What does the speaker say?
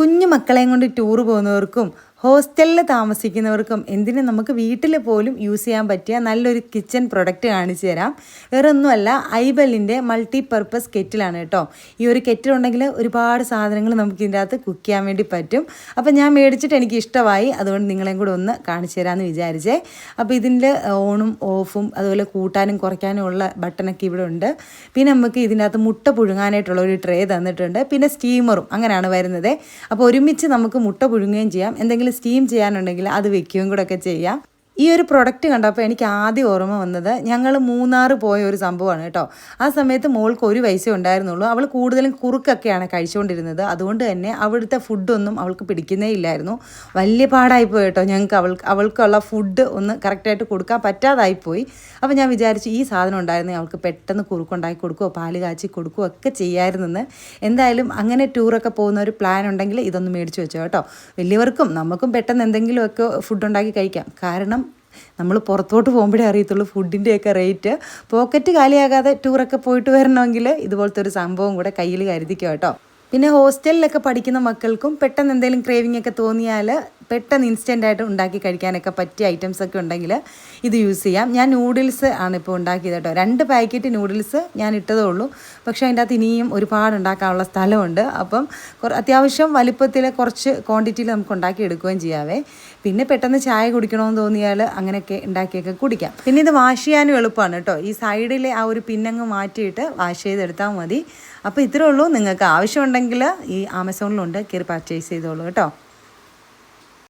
കുഞ്ഞു മക്കളെയും കൊണ്ട് ടൂർ പോകുന്നവർക്കും ഹോസ്റ്റലിൽ താമസിക്കുന്നവർക്കും എന്തിനും നമുക്ക് വീട്ടിൽ പോലും യൂസ് ചെയ്യാൻ പറ്റിയ നല്ലൊരു കിച്ചൺ പ്രൊഡക്റ്റ് കാണിച്ചു തരാം. വേറെ ഒന്നുമല്ല ഐബലിന്റെ മൾട്ടി പർപ്പസ് കെറ്റിലാണ് കേട്ടോ. ഈ ഒരു കെറ്റിലുണ്ടെങ്കിൽ ഒരുപാട് സാധനങ്ങൾ നമുക്ക് ഇതിന്റെ അകത്ത് കുക്ക് ചെയ്യാൻ വേണ്ടി പറ്റും. അപ്പോൾ ഞാൻ മേടിച്ചിട്ട് എനിക്ക് ഇഷ്ടമായി. അതുകൊണ്ട് നിങ്ങളെയും കൂടെ ഒന്ന് കാണിച്ചു തരാമെന്ന് വിചാരിച്ചേ. അപ്പോൾ ഇതിന്റെ ഓണും ഓഫും അതുപോലെ കൂട്ടാനും കുറയ്ക്കാനും ഉള്ള ബട്ടണൊക്കെ ഇവിടെ ഉണ്ട്. പിന്നെ നമുക്ക് ഇതിന്റെ അകത്ത് മുട്ട പുഴുങ്ങാനായിട്ടുള്ള ഒരു ട്രേ തന്നിട്ടുണ്ട്. പിന്നെ സ്റ്റീമറും അങ്ങനെയാണ് വരുന്നത്. അപ്പോൾ ഒരുമിച്ച് നമുക്ക് മുട്ട പുഴുങ്ങുകയും ചെയ്യാം. എന്തെങ്കിലും സ്റ്റീം ചെയ്യാനുണ്ടെങ്കിൽ അത് വെക്കുകയും കൂടെ ഒക്കെ ചെയ്യാം. ഈ ഒരു പ്രൊഡക്റ്റ് കണ്ടപ്പോൾ എനിക്ക് ആദ്യം ഓർമ്മ വന്നത് ഞങ്ങൾ മൂന്നാർ പോയ ഒരു സംഭവമാണ് കേട്ടോ. ആ സമയത്ത് മോൾക്ക് ഒരു പൈസ ഉണ്ടായിരുന്നുള്ളൂ. അവൾ കൂടുതലും കുറുക്കൊക്കെയാണ് കഴിച്ചുകൊണ്ടിരുന്നത്. അതുകൊണ്ട് തന്നെ അവിടുത്തെ ഫുഡൊന്നും അവൾക്ക് പിടിക്കുന്നേ ഇല്ലായിരുന്നു. വലിയ പാടായിപ്പോയി കേട്ടോ. ഞങ്ങൾക്ക് അവൾക്ക് അവൾക്കുള്ള ഫുഡ് ഒന്ന് കറക്റ്റായിട്ട് കൊടുക്കാൻ പറ്റാതായിപ്പോയി അപ്പോൾ ഞാൻ വിചാരിച്ചു ഈ സാധനം ഉണ്ടായിരുന്നെങ്കിൽ അവൾക്ക് പെട്ടെന്ന് കുറുക്കുണ്ടാക്കി കൊടുക്കുകയോ പാൽ കാച്ചി കൊടുക്കുകയോ ഒക്കെ ചെയ്യാമായിരുന്നെന്ന് എന്തായാലും അങ്ങനെ ടൂറൊക്കെ പോകുന്ന ഒരു പ്ലാൻ ഉണ്ടെങ്കിൽ ഇതൊന്ന് മേടിച്ച് വെച്ചോ കേട്ടോ. വലിയവർക്കും നമുക്കും പെട്ടെന്ന് എന്തെങ്കിലുമൊക്കെ ഫുഡ് ഉണ്ടാക്കി കഴിക്കാം. കാരണം നമ്മൾ പുറത്തോട്ട് പോകുമ്പോഴേ അറിയത്തുള്ളൂ ഫുഡിന്റെയൊക്കെ റേറ്റ് പോക്കറ്റ് കാലിയാകാതെ ടൂറൊക്കെ പോയിട്ട് വരണമെങ്കിൽ ഇതുപോലത്തെ ഒരു സംഭവം കൂടെ കയ്യിൽ കരുതിക്കുക കേട്ടോ. പിന്നെ ഹോസ്റ്റലിലൊക്കെ പഠിക്കുന്ന മക്കൾക്കും പെട്ടെന്ന് എന്തെങ്കിലും ക്രേവിംഗ് ഒക്കെ തോന്നിയാൽ പെട്ടെന്ന് ഇൻസ്റ്റന്റ് ആയിട്ട് ഉണ്ടാക്കി കഴിക്കാനൊക്കെ പറ്റിയ ഐറ്റംസ് ഒക്കെ ഉണ്ടെങ്കിൽ ഇത് യൂസ് ചെയ്യാം. ഞാൻ നൂഡിൽസ് ആണ് ഇപ്പോൾ ഉണ്ടാക്കിയത് കേട്ടോ. രണ്ട് പാക്കറ്റ് നൂഡിൽസ് ഞാൻ ഇട്ടതേ ഉള്ളൂ. പക്ഷേ അതിന്റെ അകത്ത് ഇനിയും ഒരുപാട് ഉണ്ടാക്കാനുള്ള സ്ഥലമുണ്ട്. അപ്പം അത്യാവശ്യം വലിപ്പത്തിൽ കുറച്ച് ക്വാണ്ടിറ്റിയിൽ നമുക്ക് ഉണ്ടാക്കി എടുക്കുകയും ചെയ്യാവേ. പിന്നെ പെട്ടെന്ന് ചായ കുടിക്കണമെന്ന് തോന്നിയാൽ അങ്ങനെയൊക്കെ ഉണ്ടാക്കിയൊക്കെ കുടിക്കാം. പിന്നെ ഇത് വാഷ് ചെയ്യാനും എളുപ്പമാണ് കേട്ടോ. ഈ സൈഡിലെ ആ ഒരു പിന്നങ്ങ് മാറ്റിയിട്ട് വാഷ് ചെയ്തെടുത്താൽ മതി. അപ്പോൾ ഇത്രേ ഉള്ളൂ. നിങ്ങൾക്ക് ആവശ്യമുണ്ടെങ്കിൽ ഈ ആമസോണിലുണ്ട്. കയറി പർച്ചേസ് ചെയ്തോളൂ കേട്ടോ.